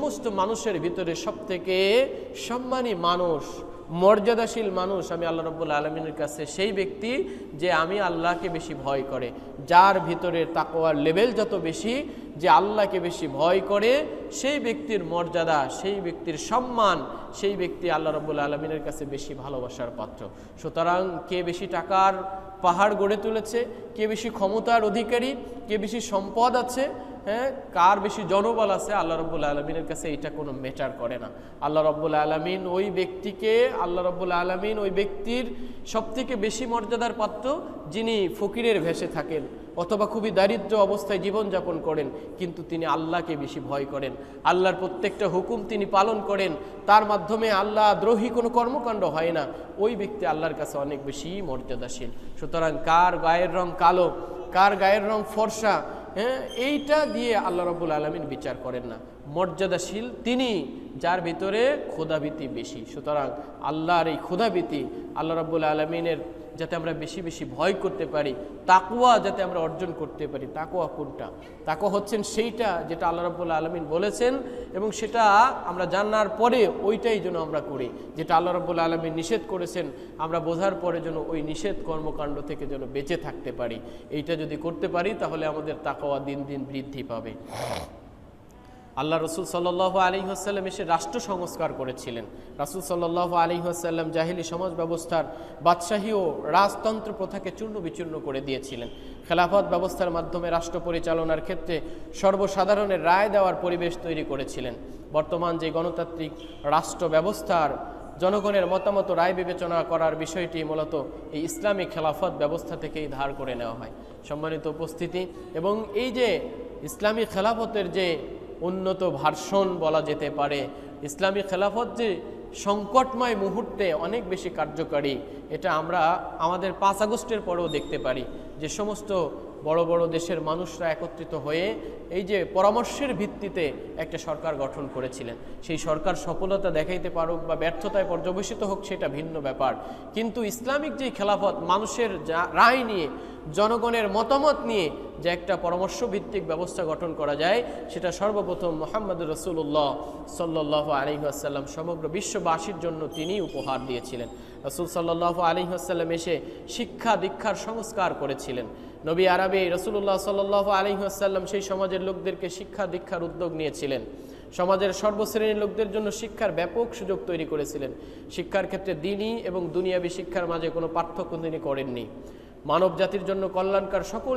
সমস্ত মানুষের ভিতরে সব থেকে সম্মানী মানুষ, মর্যাদাশীল মানুষ আমি আল্লাহ রব্বুল আলমিনের কাছে সেই ব্যক্তি যে আমি আল্লাহকে বেশি ভয় করে, যার ভিতরে তাকোয়ার লেভেল যত বেশি যে আল্লাহকে বেশি ভয় করে, সেই ব্যক্তির মর্যাদা, সেই ব্যক্তির সম্মান, সেই ব্যক্তি আল্লাহ রব্বুল আলমিনের কাছে বেশি ভালোবাসার পাত্র। সুতরাং কে বেশি টাকার পাহাড় গড়ে তুলেছে, কে বেশি ক্ষমতার অধিকারী, কে বেশি সম্পদ আছে হ্যাঁ কার বেশি জনবল আছে, আল্লাহ রব্বুল আলমিনের কাছে এটা কোনো ম্যাটার করে না। আল্লাহ রব্বুল আলমিন ওই ব্যক্তিকে, আল্লাহ রব্বুল আলমিন ওই ব্যক্তির সবথেকে বেশি মর্যাদার পাত্র যিনি ফকিরের ভেসে থাকেন। অথবা খুবই দারিদ্র অবস্থায় জীবনযাপন করেন, কিন্তু তিনি আল্লাহকে বেশি ভয় করেন। আল্লাহর প্রত্যেকটা হুকুম তিনি পালন করেন। তার মাধ্যমে আল্লাহ দ্রোহী কোনো কর্মকাণ্ড হয় না। ওই ব্যক্তি আল্লাহর কাছে অনেক বেশি মর্যাদাশীল। সুতরাং কার গায়ের রং কালো, কার গায়ের রং ফর্সা হ্যাঁ এইটা দিয়ে আল্লাহ রব্বুল আলমিন বিচার করেন না। মর্যাদাশীল তিনি, যার ভিতরে ক্ষুধাভীতি বেশি। সুতরাং আল্লাহর এই ক্ষুধাভীতি আল্লাহ রব্বুল আলমিনের যাতে আমরা বেশি বেশি ভয় করতে পারি তাকুয়া যাতে আমরা অর্জন করতে পারি। তাকুয়া কোনটা? তাকুয়া হচ্ছেন সেইটা যেটা আল্লাহ রব্বুল আলমিন বলেছেন এবং সেটা আমরা জানার পরে ওইটাই যেন আমরা করি, যেটা আল্লাহ রব্বুল আলমিন নিষেধ করেছেন, আমরা বোঝার পরে যেন ওই নিষেধ কর্মকাণ্ড থেকে যেন বেঁচে থাকতে পারি। এইটা যদি করতে পারি তাহলে আমাদের তাকওয়া দিন দিন বৃদ্ধি পাবে। আল্লাহ রসুল সাল্লাহ আলী হাসাল্লাম এসে রাষ্ট্র সংস্কার করেছিলেন। রাসুল সাল্লাহ আলী হাসাল্লাম জাহিলি সমাজ ব্যবস্থার বাদশাহী ও রাজতন্ত্র প্রথাকে চূর্ণ বিচূর্ণ করে দিয়েছিলেন। খেলাফত ব্যবস্থার মাধ্যমে রাষ্ট্র পরিচালনার ক্ষেত্রে সর্বসাধারণের রায় দেওয়ার পরিবেশ তৈরি করেছিলেন। বর্তমান যে গণতান্ত্রিক রাষ্ট্র ব্যবস্থার জনগণের মতামত রায় বিবেচনা করার বিষয়টি মূলত এই ইসলামী খেলাফত ব্যবস্থা থেকেই ধার করে নেওয়া হয়। সম্মানিত উপস্থিতি এবং এই যে ইসলামী খেলাফতের যে উন্নত ভার্সন বলা যেতে পারে। ইসলামী খেলাফত যে সংকটময় মুহূর্তে অনেক বেশি কার্যকারী। এটা আমরা আমাদের পাঁচ আগস্টের পরেও দেখতে পারি যে সমস্ত বড় বড় দেশের মানুষরা একত্রিত হয়ে এই যে পরামর্শের ভিত্তিতে একটা সরকার গঠন করেছিলেন। সেই সরকার সফলতা দেখাইতে পারুক বা ব্যর্থতায় পর্যবেসিত হোক সেটা ভিন্ন ব্যাপার। কিন্তু ইসলামিক যে খেলাফত, মানুষের রায় নিয়ে, জনগণের মতামত নিয়ে যে একটা পরামর্শ ভিত্তিক ব্যবস্থা গঠন করা যায়, সেটা সর্বপ্রথম মোহাম্মদ রসুল্লাহ সাল্লাহ আলহিহাসাল্লাম সমগ্র বিশ্ববাসীর জন্য তিনি উপহার দিয়েছিলেন। রসুল সাল্লাহ আলহিহাসাল্লাম এসে শিক্ষা দীক্ষার সংস্কার করেছিলেন। নবী আরবে রসুল্লাহ সাল্লাহ আলহিহাসাল্লাম সেই সমাজের লোকদেরকে শিক্ষা দীক্ষার উদ্যোগ নিয়েছিলেন। সমাজের সর্বশ্রেণীর লোকদের জন্য শিক্ষার ব্যাপক সুযোগ তৈরি করেছিলেন। শিক্ষার ক্ষেত্রে দিনই এবং দুনিয়াবী শিক্ষার মাঝে কোনো পার্থক্য তিনি করেননি। মানব জাতির জন্য কল্যাণকার সকল